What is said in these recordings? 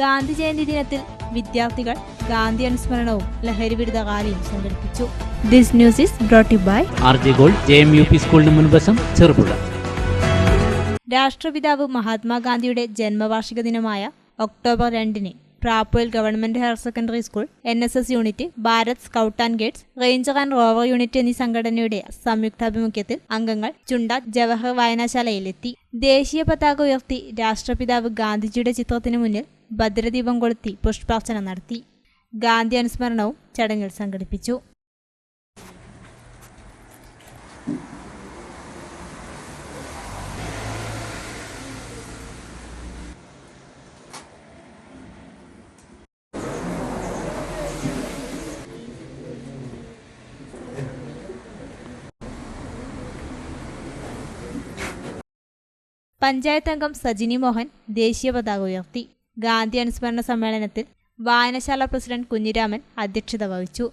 ഗാന്ധി ജയന്തി ദിനത്തിൽ വിദ്യാർത്ഥികൾ ഗാന്ധി അനുസ്മരണവും ലഹരി വിരുദ്ധ റാലിയും സംഘടിപ്പിച്ചു. This news is brought by R J gold J M U P സ്കൂളിന് മുൻവശം ചെറുപുഴ. രാഷ്ട്രപിതാവ് മഹാത്മാഗാന്ധിയുടെ ജന്മവാർഷിക ദിനമായ ഒക്ടോബർ രണ്ടിന് പ്രാപ്പോയിൽ government higher secondary school N S S unit Bharat scout and guides ranger and rover unit എന്നീ സംഘടനയുടെ സംയുക്താഭിമുഖ്യത്തിൽ അംഗങ്ങൾ ചുണ്ട ജവഹർ വായനശാലയിലെത്തി. ദേശീയ പതാക ഉയർത്തി രാഷ്ട്രപിതാവ് ഗാന്ധിജിയുടെ ചിത്രത്തിന് മുന്നിൽ ഭദ്രദീപം കൊളുത്തി പുഷ്പാർച്ചന നടത്തി. ഗാന്ധി അനുസ്മരണവും ചടങ്ങിൽ സംഘടിപ്പിച്ചു. പഞ്ചായത്ത് അംഗം സജിനി മോഹൻ ദേശീയ പതാക ഉയർത്തി. ഗാന്ധി അനുസ്മരണ സമ്മേളനത്തിൽ വായനശാല പ്രസിഡന്റ് കുഞ്ഞിരാമൻ അധ്യക്ഷത വഹിച്ചു.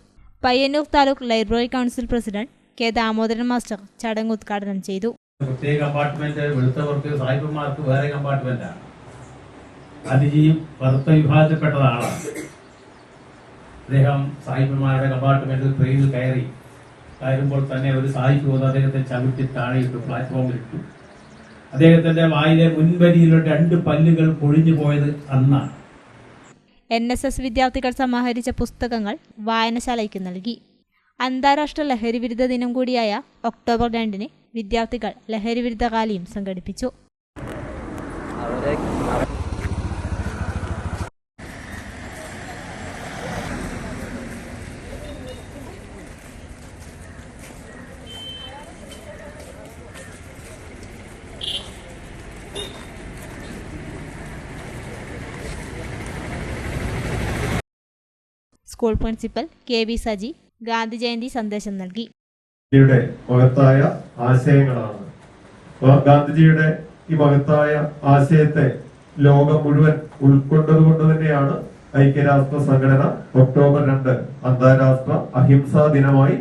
Payyanur taluk library council president K Damodaran master ചടങ്ങ് ഉദ്ഘാടനം ചെയ്തു. പ്രത്യേക കമ്പാർട്ട്മെന്റ് വെളുത്തവർക്ക് സായിപ്പന്മാർക്ക് വേറെ കമ്പാർട്ട്മെന്റാണ് അതിജിയും കറുത്ത വിഭാഗത്തിൽപ്പെട്ട ആളാണ് അദ്ദേഹം സായിപ്പന്മാരുടെ കമ്പാർട്ട്മെന്റിൽ ട്രെയിനിൽ കയറി കയറുമ്പോൾ തന്നെ ഒരു സായിപ്പ് വന്ന് അദ്ദേഹത്തെ ചവിട്ടി താഴെയിട്ടു പ്ലാറ്റ്ഫോമിലിട്ടു അദ്ദേഹത്തിന്റെ വായിലെ മുൻവരിയിലുള്ള രണ്ട് പല്ലുകൾ പൊഴിഞ്ഞു പോയത് അന്നാണ്. എൻ എസ് എസ് വിദ്യാർത്ഥികൾ സമാഹരിച്ച പുസ്തകങ്ങൾ വായനശാലയ്ക്ക് നൽകി. അന്താരാഷ്ട്ര ലഹരി വിരുദ്ധ ദിനം കൂടിയായ ഒക്ടോബർ രണ്ടിന് വിദ്യാർത്ഥികൾ ലഹരി വിരുദ്ധ റാലിയും സംഘടിപ്പിച്ചു. School principal K V Saji Gandhi Jayanti സന്ദേശം നൽകി. മഹത്തായ ആശയങ്ങളാണ്. ഗാന്ധിജിയുടെ ഈ മഹത്തായ ആശയത്തെ ലോകം മുഴുവൻ ഉൾക്കൊണ്ടതുകൊണ്ട് തന്നെയാണ് ഐക്യരാഷ്ട്ര സംഘടന ഒക്ടോബർ രണ്ട് അന്താരാഷ്ട്ര അഹിംസാ ദിനമായി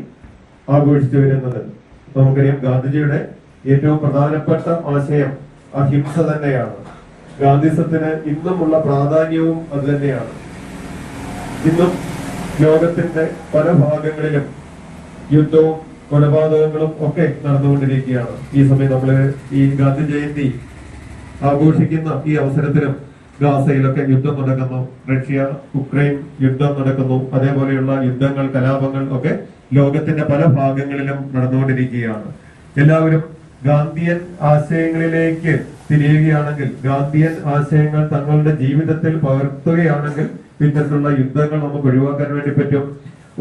ആഘോഷിച്ചു വരുന്നത്. നമുക്കറിയാം ഗാന്ധിജിയുടെ ഏറ്റവും പ്രധാനപ്പെട്ട ആശയം അഹിംസ തന്നെയാണ്. ഗാന്ധിസത്തിന് ഇന്നുമുള്ള പ്രാധാന്യവും അത് തന്നെയാണ്. ഇന്നും ലോകത്തിന്റെ പല ഭാഗങ്ങളിലും യുദ്ധവും കൊലപാതകങ്ങളും ഒക്കെ നടന്നുകൊണ്ടിരിക്കുകയാണ്. ഈ സമയം നമ്മൾ ഈ ഗാന്ധി ജയന്തി ആഘോഷിക്കുന്ന ഈ അവസരത്തിലും ഗാസയിലൊക്കെ യുദ്ധം നടക്കുന്നു. റഷ്യ ഉക്രൈൻ യുദ്ധം നടക്കുന്നു. അതേപോലെയുള്ള യുദ്ധങ്ങൾ കലാപങ്ങൾ ഒക്കെ ലോകത്തിന്റെ പല ഭാഗങ്ങളിലും നടന്നുകൊണ്ടിരിക്കുകയാണ്. എല്ലാവരും ഗാന്ധിയൻ ആശയങ്ങളിലേക്ക് തിരിയുകയാണെങ്കിൽ ഗാന്ധിയൻ ആശയങ്ങൾ തങ്ങളുടെ ജീവിതത്തിൽ പകർത്തുകയാണെങ്കിൽ ഇത്തരത്തിലുള്ള യുദ്ധങ്ങൾ നമുക്ക് ഒഴിവാക്കാൻ വേണ്ടി പറ്റും.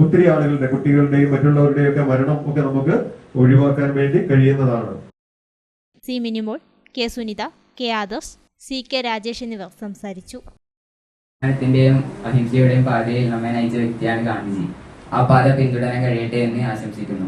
ഒത്തിരി ആളുകളുടെ കുട്ടികളുടെയും മറ്റുള്ളവരുടെയും ഒക്കെ മരണം ഒക്കെ നമുക്ക് ഒഴിവാക്കാൻ വേണ്ടി കഴിയുന്നതാണ്. C Minimol K Sunitha K Adarsh C K Rajesh എന്നിവർ സംസാരിച്ചു. ജ്ഞാനത്തിന്റെയും അഹിംസയുടെയും പാതയിൽ നമ്മെ നയിച്ച വ്യക്തിയാണ് ഗാന്ധിജി. ആ പാത പിന്തുടരാൻ കഴിയട്ടെ എന്ന് ആശംസിക്കുന്നു.